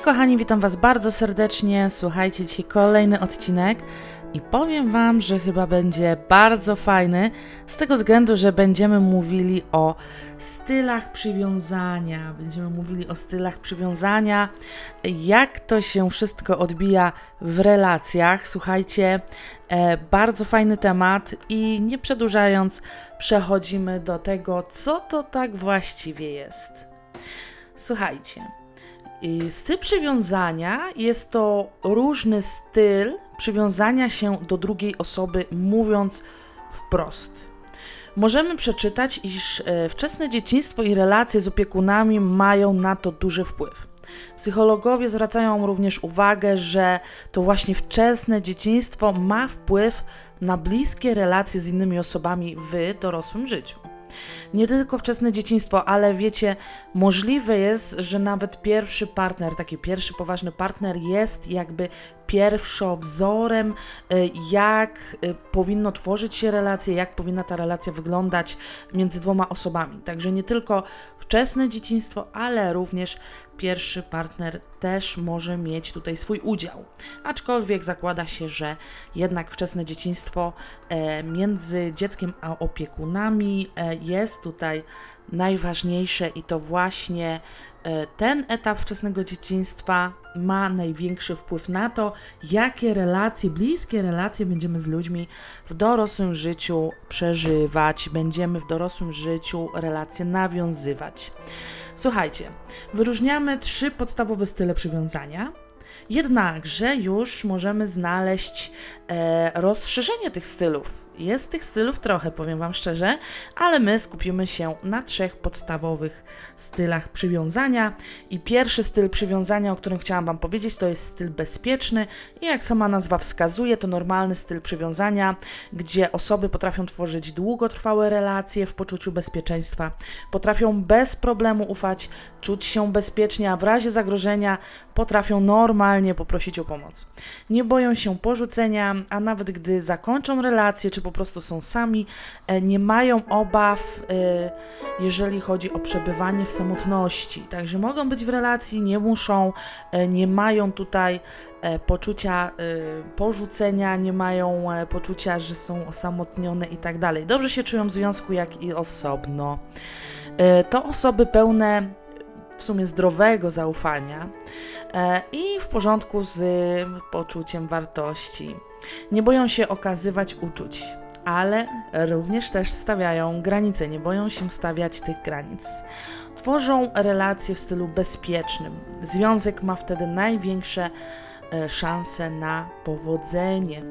Kochani, witam Was bardzo serdecznie. Słuchajcie, dzisiaj kolejny odcinek i powiem Wam, że chyba będzie bardzo fajny z tego względu, że będziemy mówili o stylach przywiązania. Będziemy mówili o stylach przywiązania, jak to się wszystko odbija w relacjach. Słuchajcie, e, bardzo fajny temat i nie przedłużając, przechodzimy do tego, co to tak właściwie jest. Słuchajcie. I Styl przywiązania jest to różny styl przywiązania się do drugiej osoby, mówiąc wprost. Możemy przeczytać, iż e, wczesne dzieciństwo i relacje z opiekunami mają na to duży wpływ. Psychologowie zwracają również uwagę, że to właśnie wczesne dzieciństwo ma wpływ na bliskie relacje z innymi osobami w dorosłym życiu nie tylko wczesne dzieciństwo, ale wiecie, możliwe jest, że nawet pierwszy partner, taki pierwszy poważny partner jest jakby pierwszowzorem, y, jak y, powinno tworzyć się relacje, jak powinna ta relacja wyglądać między dwoma osobami. Także nie tylko wczesne dzieciństwo, ale również pierwszy partner też może mieć tutaj swój udział. Aczkolwiek zakłada się, że jednak wczesne dzieciństwo e, między dzieckiem a opiekunami e, jest tutaj najważniejsze i to właśnie e, ten etap wczesnego dzieciństwa ma największy wpływ na to, jakie relacje, bliskie relacje będziemy z ludźmi w dorosłym życiu przeżywać, będziemy w dorosłym życiu relacje nawiązywać. Słuchajcie, wyróżniamy trzy podstawowe style przywiązania. Jednakże już możemy znaleźć e, rozszerzenie tych stylów jest tych stylów trochę, powiem Wam szczerze, ale my skupimy się na trzech podstawowych stylach przywiązania. I pierwszy styl przywiązania, o którym chciałam Wam powiedzieć, to jest styl bezpieczny. I jak sama nazwa wskazuje, to normalny styl przywiązania, gdzie osoby potrafią tworzyć długotrwałe relacje w poczuciu bezpieczeństwa, potrafią bez problemu ufać, czuć się bezpiecznie, a w razie zagrożenia potrafią normalnie poprosić o pomoc. Nie boją się porzucenia, a nawet gdy zakończą relacje czy po prostu są sami, e, nie mają obaw, e, jeżeli chodzi o przebywanie w samotności. Także mogą być w relacji, nie muszą, e, nie mają tutaj poczucia porzucenia, nie mają poczucia, że są osamotnione i tak dalej. Dobrze się czują w związku, jak i osobno. To osoby pełne w sumie zdrowego zaufania i w porządku z poczuciem wartości. Nie boją się okazywać uczuć ale również też stawiają granice, nie boją się stawiać tych granic. Tworzą relacje w stylu bezpiecznym. Związek ma wtedy największe e, szanse na powodzenie.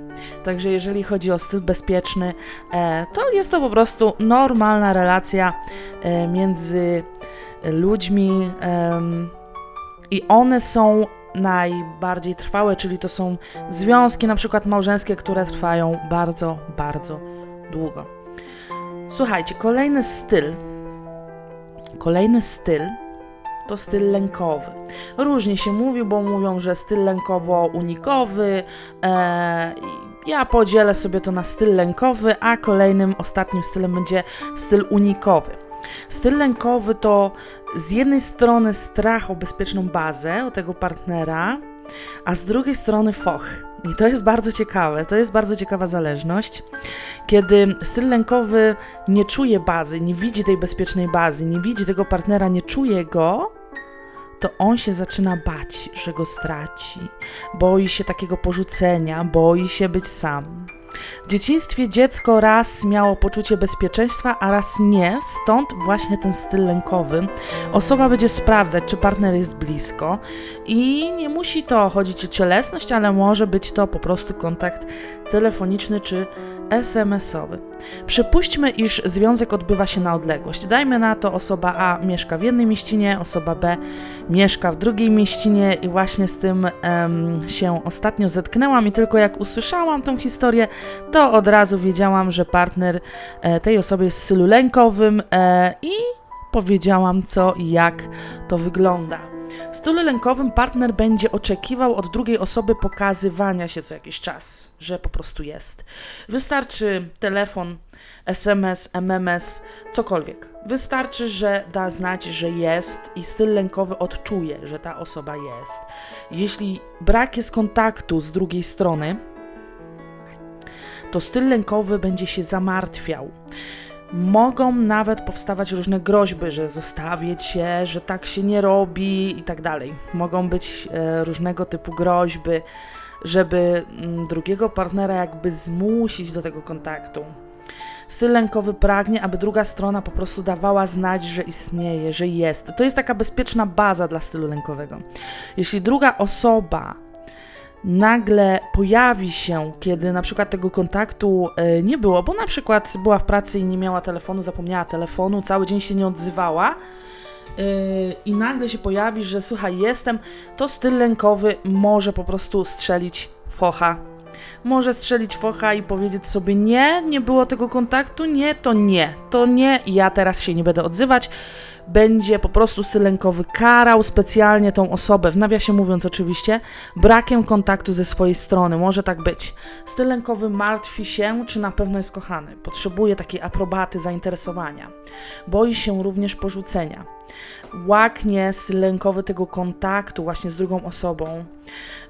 Także jeżeli chodzi o styl bezpieczny, e, to jest to po prostu normalna relacja e, między ludźmi i one są najbardziej trwałe, czyli to są związki na przykład małżeńskie, które trwają bardzo, bardzo długo. Słuchajcie, kolejny styl. Kolejny styl to styl lękowy. Różnie się mówi, bo mówią, że styl lękowo-unikowy. E, ja podzielę sobie to na styl lękowy, a kolejnym, ostatnim stylem będzie styl unikowy. Styl lękowy to z jednej strony strach o bezpieczną bazę, o tego partnera, a z drugiej strony foch. I to jest bardzo ciekawe, to jest bardzo ciekawa zależność, kiedy styl lękowy nie czuje bazy, nie widzi tej bezpiecznej bazy, nie widzi tego partnera, nie czuje go, to on się zaczyna bać, że go straci. Boi się takiego porzucenia, boi się być sam. W dzieciństwie dziecko raz miało poczucie bezpieczeństwa, a raz nie, stąd właśnie ten styl lękowy. Osoba będzie sprawdzać, czy partner jest blisko i nie musi to chodzić o cielesność, ale może być to po prostu kontakt telefoniczny czy SMS-owy. Przypuśćmy, iż związek odbywa się na odległość. Dajmy na to, osoba A mieszka w jednej mieścinie, osoba B mieszka w drugiej mieścinie i właśnie z tym um, się ostatnio zetknęłam i tylko jak usłyszałam tą historię, to od razu wiedziałam, że partner e, tej osoby jest w stylu lękowym e, i powiedziałam co i jak to wygląda. W stylu lękowym partner będzie oczekiwał od drugiej osoby pokazywania się co jakiś czas, że po prostu jest. Wystarczy telefon, SMS, MMS, cokolwiek. Wystarczy, że da znać, że jest i styl lękowy odczuje, że ta osoba jest. Jeśli brak jest kontaktu z drugiej strony, to styl lękowy będzie się zamartwiał. Mogą nawet powstawać różne groźby, że zostawię cię, że tak się nie robi i tak dalej. Mogą być e, różnego typu groźby, żeby m, drugiego partnera jakby zmusić do tego kontaktu. Styl lękowy pragnie, aby druga strona po prostu dawała znać, że istnieje, że jest. To jest taka bezpieczna baza dla stylu lękowego. Jeśli druga osoba nagle pojawi się, kiedy na przykład tego kontaktu e, nie było, bo na przykład była w pracy i nie miała telefonu, zapomniała telefonu, cały dzień się nie odzywała. e, I nagle się pojawi, że słuchaj, jestem, to styl lękowy może po prostu strzelić focha. Może strzelić focha i powiedzieć sobie: Nie, nie było tego kontaktu, nie, to nie, to nie, ja teraz się nie będę odzywać będzie po prostu styl lękowy karał specjalnie tą osobę, w nawiasie mówiąc oczywiście, brakiem kontaktu ze swojej strony. Może tak być. Styl lękowy martwi się, czy na pewno jest kochany. Potrzebuje takiej aprobaty, zainteresowania. Boi się również porzucenia. Łaknie styl lękowy tego kontaktu właśnie z drugą osobą.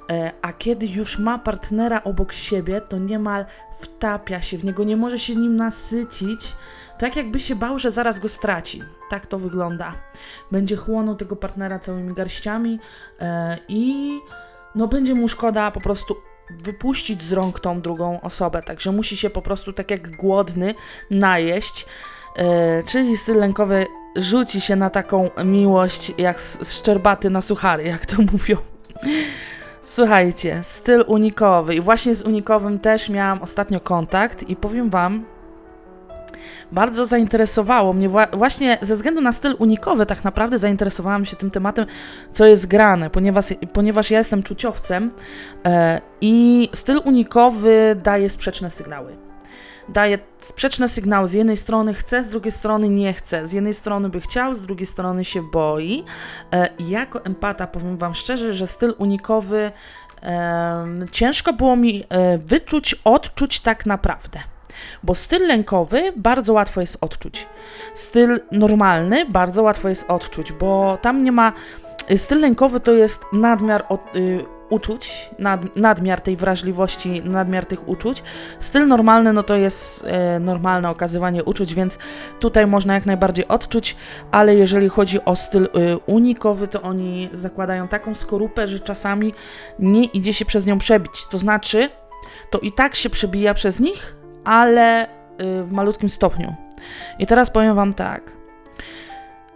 E, a kiedy już ma partnera obok siebie, to niemal wtapia się w niego, nie może się nim nasycić, tak jakby się bał, że zaraz go straci. Tak to wygląda. Będzie chłonął tego partnera całymi garściami e, i no będzie mu szkoda po prostu wypuścić z rąk tą drugą osobę. Także musi się po prostu tak jak głodny najeść. E, czyli styl lękowy rzuci się na taką miłość jak szczerbaty na suchary, jak to mówią. Słuchajcie, styl unikowy i właśnie z unikowym też miałam ostatnio kontakt i powiem wam, bardzo zainteresowało mnie właśnie ze względu na styl unikowy, tak naprawdę zainteresowałam się tym tematem, co jest grane, ponieważ, ponieważ ja jestem czuciowcem e, i styl unikowy daje sprzeczne sygnały. Daje sprzeczne sygnały. Z jednej strony chce, z drugiej strony nie chce. Z jednej strony by chciał, z drugiej strony się boi. E, jako empata powiem Wam szczerze, że styl unikowy e, ciężko było mi e, wyczuć, odczuć tak naprawdę. Bo styl lękowy bardzo łatwo jest odczuć. Styl normalny bardzo łatwo jest odczuć, bo tam nie ma. Styl lękowy to jest nadmiar od, y, uczuć, nad, nadmiar tej wrażliwości, nadmiar tych uczuć. Styl normalny no to jest y, normalne okazywanie uczuć, więc tutaj można jak najbardziej odczuć, ale jeżeli chodzi o styl y, unikowy, to oni zakładają taką skorupę, że czasami nie idzie się przez nią przebić. To znaczy, to i tak się przebija przez nich, ale y, w malutkim stopniu. I teraz powiem Wam tak.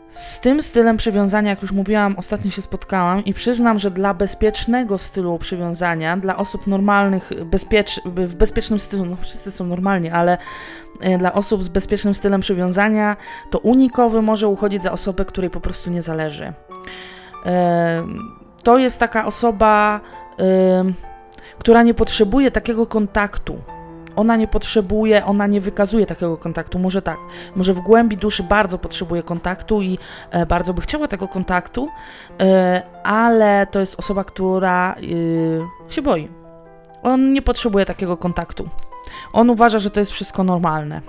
Z tym stylem przywiązania, jak już mówiłam, ostatnio się spotkałam i przyznam, że dla bezpiecznego stylu przywiązania, dla osób normalnych, bezpiecz, w bezpiecznym stylu, no wszyscy są normalni, ale y, dla osób z bezpiecznym stylem przywiązania, to unikowy może uchodzić za osobę, której po prostu nie zależy. To jest taka osoba, która nie potrzebuje takiego kontaktu ona nie potrzebuje, ona nie wykazuje takiego kontaktu. Może tak, może w głębi duszy bardzo potrzebuje kontaktu i e, bardzo by chciała tego kontaktu, e, ale to jest osoba, która e, się boi. On nie potrzebuje takiego kontaktu. On uważa, że to jest wszystko normalne.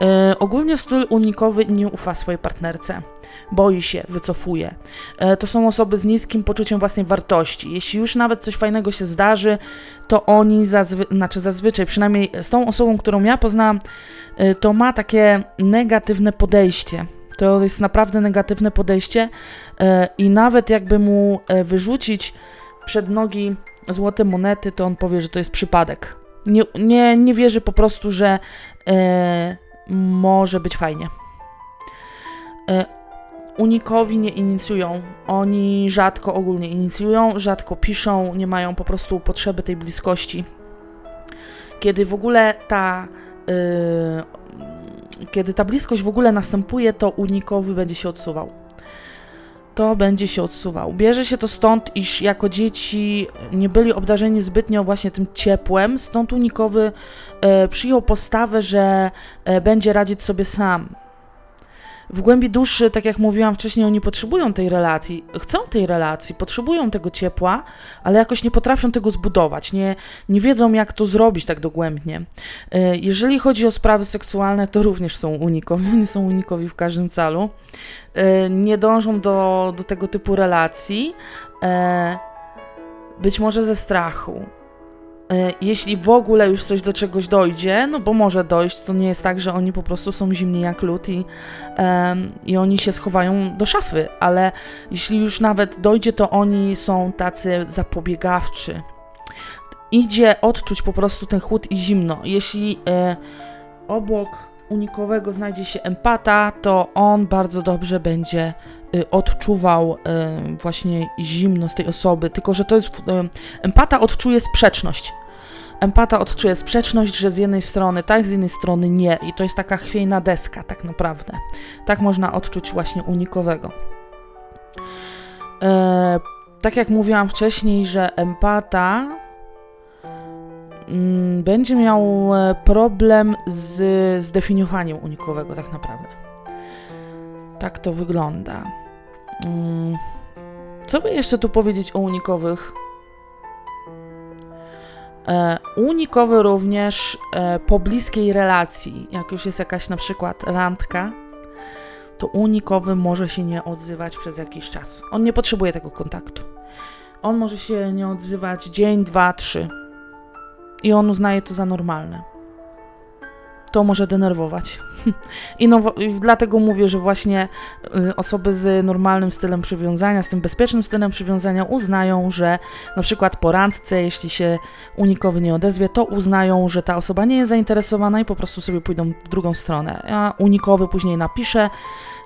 E, ogólnie styl unikowy nie ufa swojej partnerce boi się, wycofuje. E, to są osoby z niskim poczuciem własnej wartości. Jeśli już nawet coś fajnego się zdarzy, to oni zazwy znaczy zazwyczaj, przynajmniej z tą osobą, którą ja poznałam, e, to ma takie negatywne podejście. To jest naprawdę negatywne podejście e, i nawet jakby mu wyrzucić przed nogi złote monety, to on powie, że to jest przypadek. Nie, nie, nie wierzy po prostu, że e, może być fajnie. E, unikowi nie inicjują. Oni rzadko ogólnie inicjują, rzadko piszą, nie mają po prostu potrzeby tej bliskości. Kiedy w ogóle ta. Yy, kiedy ta bliskość w ogóle następuje, to unikowy będzie się odsuwał. To będzie się odsuwał. Bierze się to stąd, iż jako dzieci nie byli obdarzeni zbytnio właśnie tym ciepłem, stąd unikowy e, przyjął postawę, że e, będzie radzić sobie sam, w głębi duszy, tak jak mówiłam wcześniej, oni potrzebują tej relacji, chcą tej relacji, potrzebują tego ciepła, ale jakoś nie potrafią tego zbudować, nie, nie wiedzą, jak to zrobić tak dogłębnie. E, jeżeli chodzi o sprawy seksualne, to również są unikowi, oni są unikowi w każdym calu. E, nie dążą do, do tego typu relacji, e, być może ze strachu jeśli w ogóle już coś do czegoś dojdzie, no bo może dojść, to nie jest tak, że oni po prostu są zimni jak lód i, um, i oni się schowają do szafy, ale jeśli już nawet dojdzie, to oni są tacy zapobiegawczy. Idzie odczuć po prostu ten chłód i zimno. Jeśli e, obok unikowego znajdzie się empata, to on bardzo dobrze będzie y, odczuwał y, właśnie zimno z tej osoby, tylko że to jest y, empata odczuje sprzeczność empata odczuje sprzeczność, że z jednej strony tak, z jednej strony nie. I to jest taka chwiejna deska, tak naprawdę. Tak można odczuć właśnie unikowego. E, tak jak mówiłam wcześniej, że empata mm, będzie miał e, problem z zdefiniowaniem unikowego, tak naprawdę. Tak to wygląda. Mm, co by jeszcze tu powiedzieć o unikowych? E, unikowy również e, po bliskiej relacji, jak już jest jakaś na przykład randka, to unikowy może się nie odzywać przez jakiś czas. On nie potrzebuje tego kontaktu. On może się nie odzywać dzień, dwa, trzy. I on uznaje to za normalne to może denerwować. I, no, dlatego mówię, że właśnie y, osoby z normalnym stylem przywiązania, z tym bezpiecznym stylem przywiązania uznają, że na przykład po randce, jeśli się unikowy nie odezwie, to uznają, że ta osoba nie jest zainteresowana i po prostu sobie pójdą w drugą stronę. A unikowy później napisze,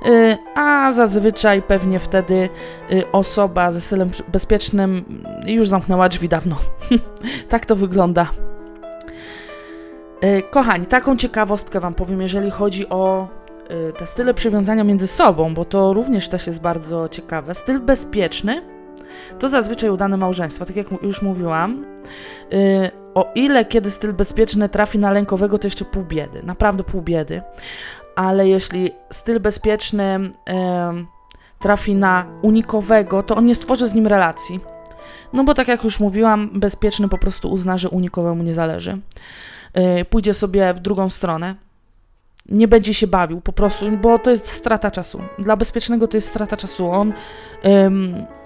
y, a zazwyczaj pewnie wtedy y, osoba ze stylem bezpiecznym już zamknęła drzwi dawno. tak to wygląda. E, kochani, taką ciekawostkę Wam powiem, jeżeli chodzi o e, te style przywiązania między sobą, bo to również też jest bardzo ciekawe. Styl bezpieczny to zazwyczaj udane małżeństwa, tak jak już mówiłam. E, o ile kiedy styl bezpieczny trafi na lękowego, to jeszcze pół biedy, naprawdę pół biedy. Ale jeśli styl bezpieczny trafi na unikowego, to on nie stworzy z nim relacji. No bo tak jak już mówiłam, bezpieczny po prostu uzna, że unikowemu nie zależy. Y, pójdzie sobie w drugą stronę. Nie będzie się bawił po prostu, bo to jest strata czasu. Dla bezpiecznego to jest strata czasu. On,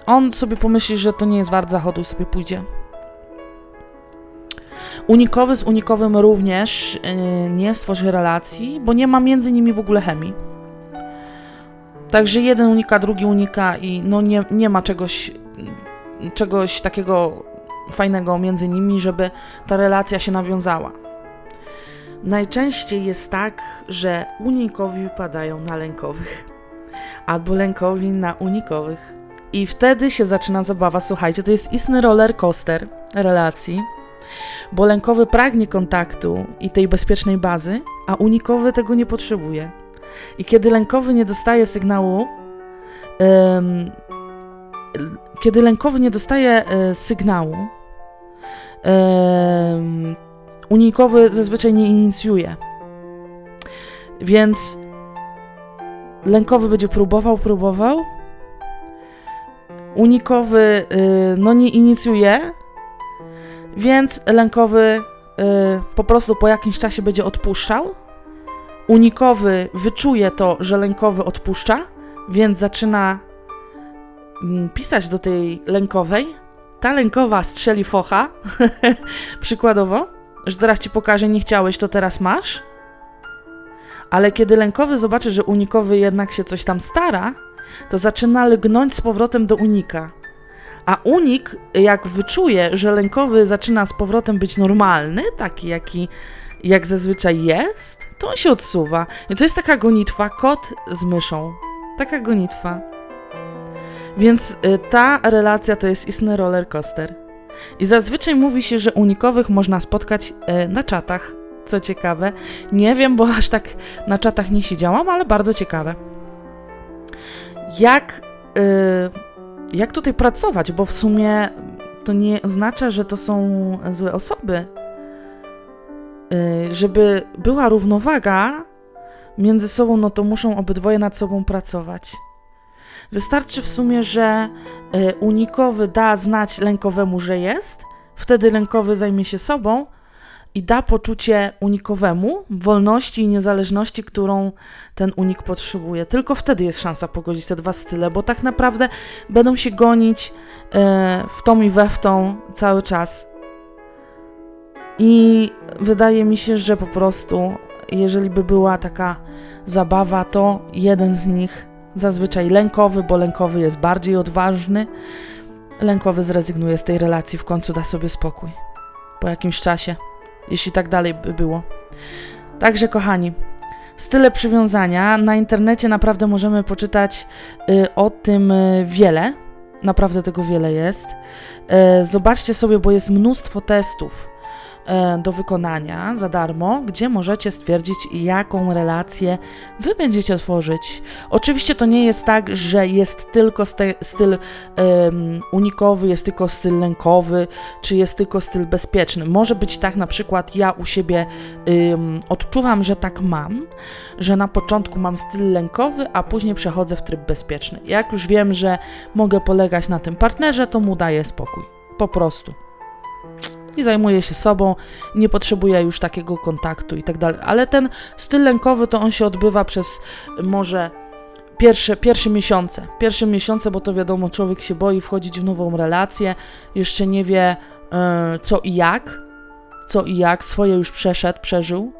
on sobie pomyśli, że to nie jest wart zachodu i sobie pójdzie. Unikowy z unikowym również yy, nie stworzy relacji, bo nie ma między nimi w ogóle chemii. Także jeden unika, drugi unika i no nie, nie ma czegoś, czegoś takiego fajnego między nimi, żeby ta relacja się nawiązała. Najczęściej jest tak, że unikowi wypadają na lękowych, albo lękowi na unikowych. I wtedy się zaczyna zabawa. Słuchajcie, to jest istny roller coaster relacji, bo lękowy pragnie kontaktu i tej bezpiecznej bazy, a unikowy tego nie potrzebuje. I kiedy lękowy nie dostaje sygnału, um, kiedy lękowy nie dostaje um, sygnału, um, unikowy zazwyczaj nie inicjuje. Więc lękowy będzie próbował, próbował. Unikowy yy, no nie inicjuje, więc lękowy yy, po prostu po jakimś czasie będzie odpuszczał. Unikowy wyczuje to, że lękowy odpuszcza, więc zaczyna mm, pisać do tej lękowej. Ta lękowa strzeli focha, przykładowo że teraz ci pokażę, nie chciałeś, to teraz masz. Ale kiedy lękowy zobaczy, że unikowy jednak się coś tam stara, to zaczyna lgnąć z powrotem do unika. A unik, jak wyczuje, że lękowy zaczyna z powrotem być normalny, taki jaki jak zazwyczaj jest, to on się odsuwa. I to jest taka gonitwa, kot z myszą. Taka gonitwa. Więc y, ta relacja to jest istny roller coaster. I zazwyczaj mówi się, że unikowych można spotkać e, na czatach. Co ciekawe, nie wiem, bo aż tak na czatach nie siedziałam, ale bardzo ciekawe. Jak, e, jak tutaj pracować? Bo w sumie to nie oznacza, że to są złe osoby. E, żeby była równowaga, między sobą, no to muszą obydwoje nad sobą pracować. Wystarczy w sumie, że y, unikowy da znać lękowemu, że jest, wtedy lękowy zajmie się sobą i da poczucie unikowemu wolności i niezależności, którą ten unik potrzebuje. Tylko wtedy jest szansa pogodzić te dwa style, bo tak naprawdę będą się gonić e, w tą i we w tą cały czas. I wydaje mi się, że po prostu, jeżeli by była taka zabawa, to jeden z nich, zazwyczaj lękowy, bo lękowy jest bardziej odważny, lękowy zrezygnuje z tej relacji, w końcu da sobie spokój. Po jakimś czasie jeśli tak dalej by było. Także, kochani, style przywiązania. Na internecie naprawdę możemy poczytać y, o tym y, wiele. Naprawdę tego wiele jest. Y, zobaczcie sobie, bo jest mnóstwo testów do wykonania za darmo, gdzie możecie stwierdzić, jaką relację wy będziecie tworzyć. Oczywiście to nie jest tak, że jest tylko styl um, unikowy, jest tylko styl lękowy, czy jest tylko styl bezpieczny. Może być tak, na przykład ja u siebie um, odczuwam, że tak mam, że na początku mam styl lękowy, a później przechodzę w tryb bezpieczny. Jak już wiem, że mogę polegać na tym partnerze, to mu daję spokój. Po prostu i zajmuje się sobą, nie potrzebuje już takiego kontaktu i tak dalej. Ale ten styl lękowy to on się odbywa przez może pierwsze, pierwsze miesiące. Pierwsze miesiące, bo to wiadomo, człowiek się boi wchodzić w nową relację, jeszcze nie wie yy, co i jak, co i jak, swoje już przeszedł, przeżył.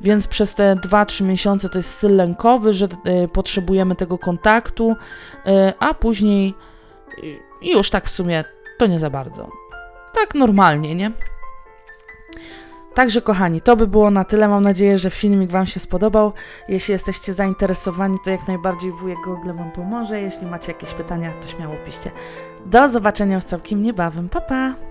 Więc przez te 2-3 miesiące to jest styl lękowy, że y, potrzebujemy tego kontaktu, y, a później y, już tak w sumie to nie za bardzo tak normalnie, nie? Także kochani, to by było na tyle. Mam nadzieję, że filmik Wam się spodobał. Jeśli jesteście zainteresowani, to jak najbardziej wujek Google Wam pomoże. Jeśli macie jakieś pytania, to śmiało piszcie. Do zobaczenia już całkiem niebawem. Pa, pa!